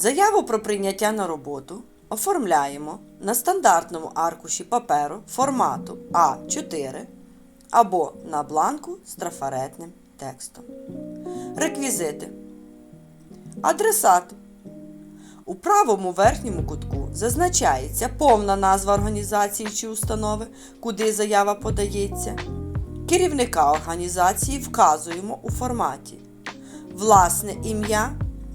Заяву про прийняття на роботу оформляємо на стандартному аркуші паперу формату А4 або на бланку з трафаретним текстом. Реквізити. Адресат. У правому верхньому кутку зазначається повна назва організації чи установи, куди заява подається. Керівника організації вказуємо у форматі власне ім'я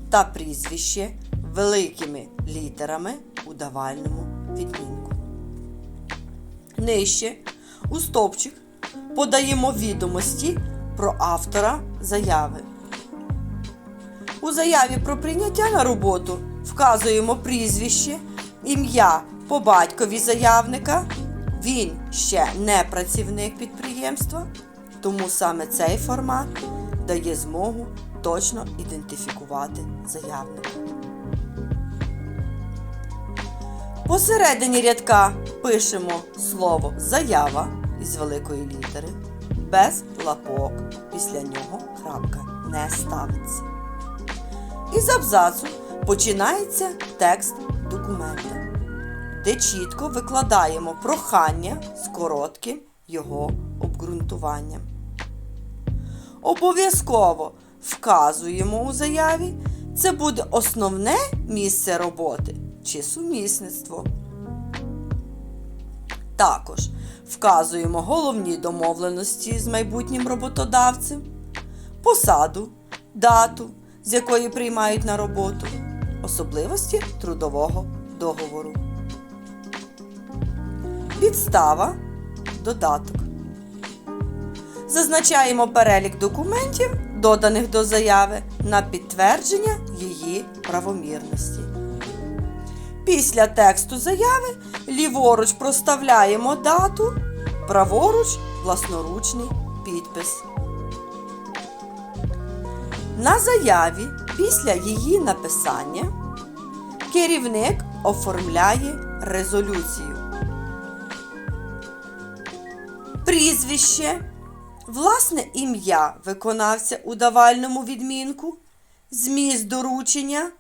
та прізвище великими літерами у давальному відмінку. Нижче у стовпчик подаємо відомості про автора заяви. У заяві про прийняття на роботу вказуємо прізвище, ім'я по батькові заявника. Він ще не працівник підприємства, тому саме цей формат дає змогу точно ідентифікувати заявника. Посередині рядка пишемо слово заява із великої літери, без лапок. Після нього крапка не ставиться. Із абзацу починається текст документа, де чітко викладаємо прохання з коротким його обґрунтуванням. Обов'язково вказуємо у заяві, це буде основне місце роботи чи сумісництво. Також вказуємо головні домовленості з майбутнім роботодавцем, посаду, дату, з якої приймають на роботу, особливості трудового договору. Підстава, додаток. Зазначаємо перелік документів, доданих до заяви, на підтвердження її правомірності. Після тексту заяви ліворуч проставляємо дату, праворуч власноручний підпис. На заяві після її написання керівник оформляє резолюцію. Прізвище, власне ім'я виконавця у давальному відмінку, зміст доручення,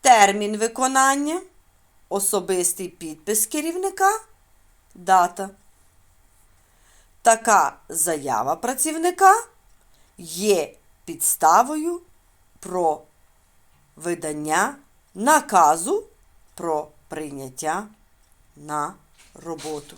термін виконання, особистий підпис керівника, дата. Така заява працівника є підставою про видання наказу про прийняття на роботу.